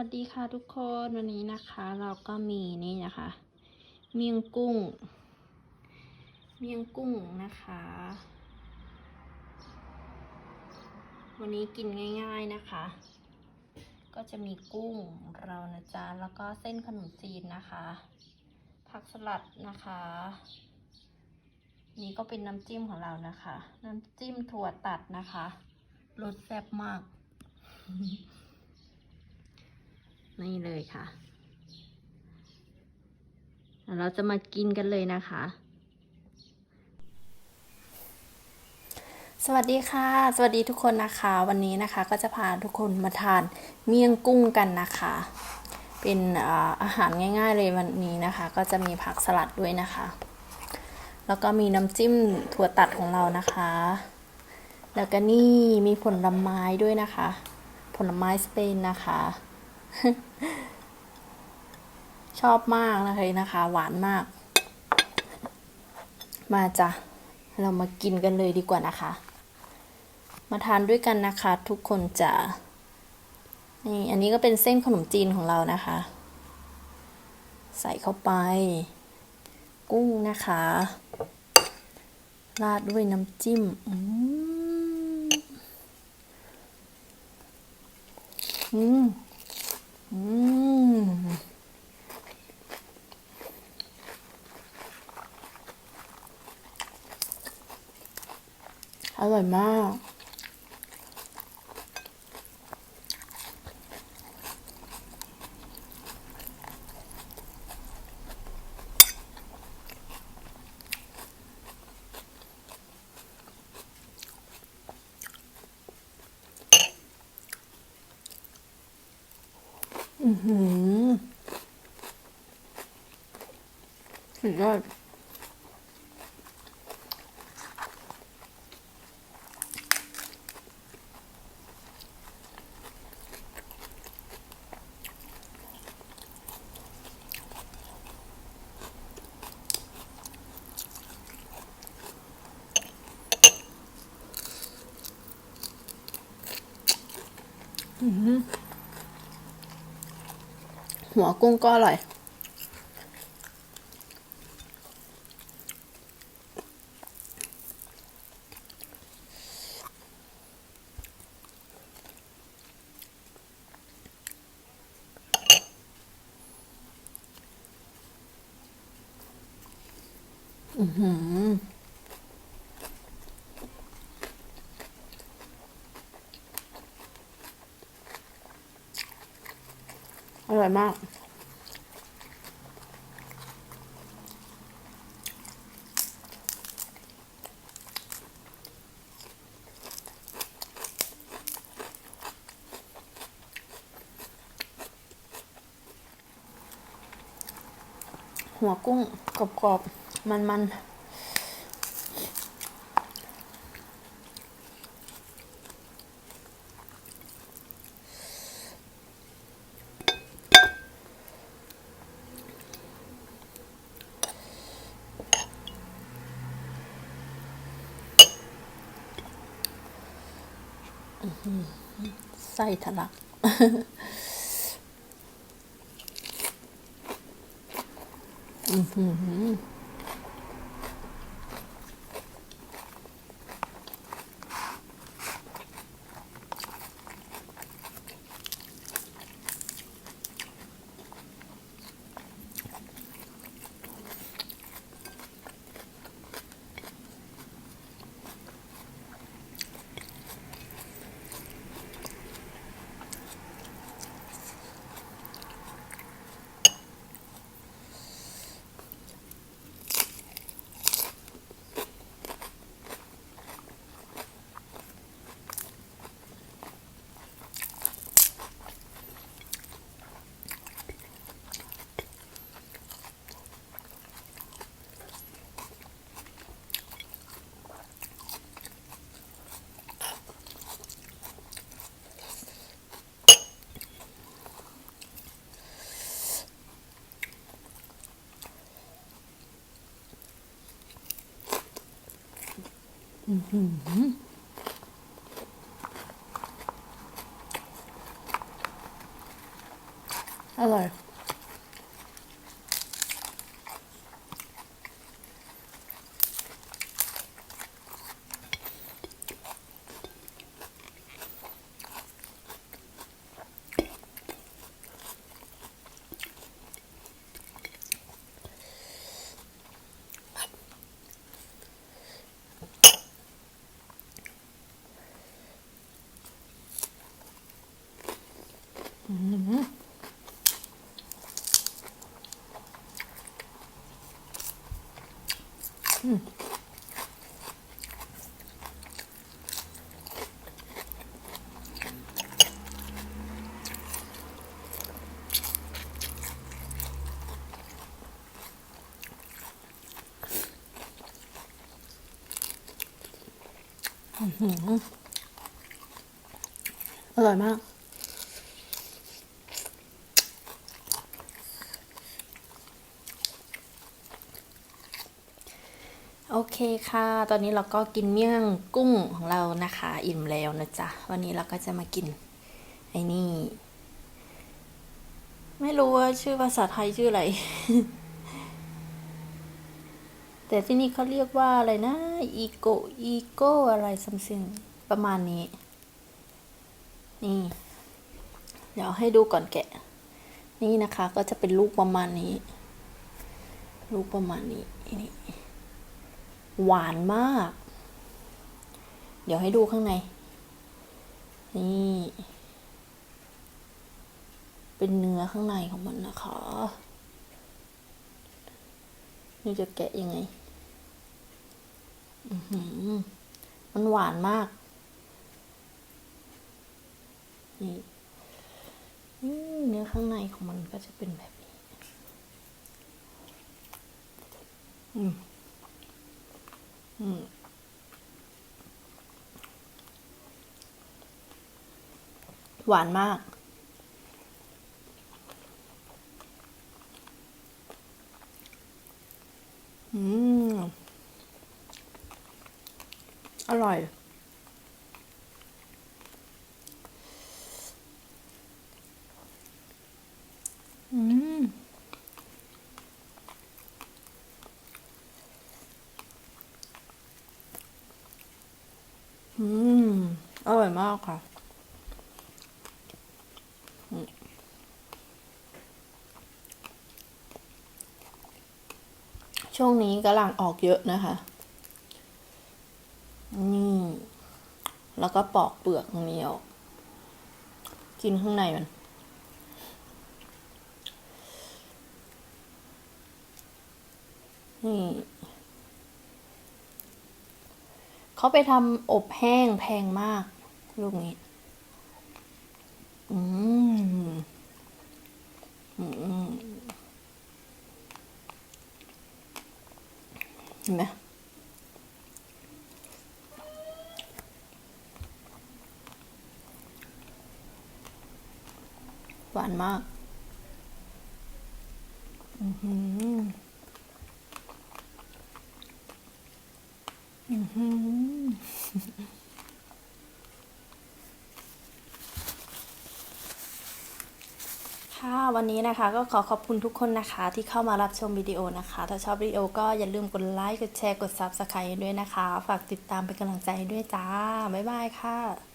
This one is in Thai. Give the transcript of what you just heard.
วัสดีค่ะทุกคนวันนี้นะคะเราก็มีนี่นะคะ เมียงกุ้ง เมียงกุ้งนะคะ วันนี้กินง่ายๆนะคะ ก็จะมีกุ้งเรานะจ๊ะแล้วก็เส้นขนมจีนนะคะ ผักสลัดนะคะ นี่ก็เป็นน้ำจิ้มของเรานะคะ น้ำจิ้มถั่วตัดนะคะรสแซ่บมาก นี่เลยค่ะ เราจะมากินกันเลยนะคะ สวัสดีค่ะ สวัสดีทุกคนนะคะ วันนี้นะคะก็จะพาทุกคนมาทานเมี่ยงกุ้งกันนะคะ เป็นอาอาหารง่าย ๆ เลยวันนี้นะคะ ก็จะมีผักสลัดด้วยนะคะ แล้วก็มีน้ำจิ้มถั่วตัดของเรานะคะ แล้วก็นี่มีผลไม้ด้วยนะคะ ผลไม้สเปนนะคะ ชอบมากนะคะนะคะ หวานมาก มาจ้ะ เรามากินกันเลยดีกว่านะคะ มาทานด้วยกันนะคะ ทุกคนจะนี่อันนี้ก็เป็นเส้นขนมจีนของเรานะคะ ใส่เข้าไป กุ้งนะคะ ราดด้วยน้ำจิ้มอืม อืมอร่อยมาก อือหือสุดยอดอือหือ หัวกุ้งก็อร่อย อือหือ อร่อยมาก หัวกุ้งกรอบๆ มันๆ ไส้ทะลัก อือหือ อือหืออร่อย อร่อยมาก เคค่ะ ตอนนี้เราก็กินเมี่ยงกุ้งของเรานะคะ อิ่มแล้วนะจ๊ะ วันนี้เราก็จะมากิน ไอ้นี่ ไม่รู้ว่าชื่อภาษาไทยชื่ออะไร แต่ที่นี่เขาเรียกว่าอะไรนะ อีโก อีโกอะไรซัมซิงประมาณนี้ นี่ เดี๋ยวให้ดูก่อนแกะ นี่นะคะ ก็จะเป็นลูกประมาณนี้ ลูกประมาณนี้นี่ หวานมาก เดี๋ยวให้ดูข้างใน นี่ เป็นเนื้อข้างในของมันนะคะ นี่จะแกะยังไง มันหวานมาก นี่เนื้อข้างในของมันก็จะเป็นแบบนี้ อืม อืมหวานมาก อืม อร่อย อืม อืมอร่อยมากค่ะช่วงนี้กำลังออกเยอะนะคะนี่แล้วก็ปอกเปลือกตรงนี้ออกกินข้างในมัน นี่ เขาไปทำอบแห้งแพงมาก ลูกนี้ อืม อืมเห็นไหมหวานมาก อือหือ อือหือ ค่ะวันนี้นะคะก็ขอขอบคุณทุกคนนะคะ ที่เข้ามารับชมวิดีโอนะคะ ถ้าชอบวิดีโอก็อย่าลืมกดไลค์กดแชร์กด Subscribe ด้วยนะคะ ฝากติดตามเป็นกำลังใจด้วยจ้า บ๊ายบายค่ะ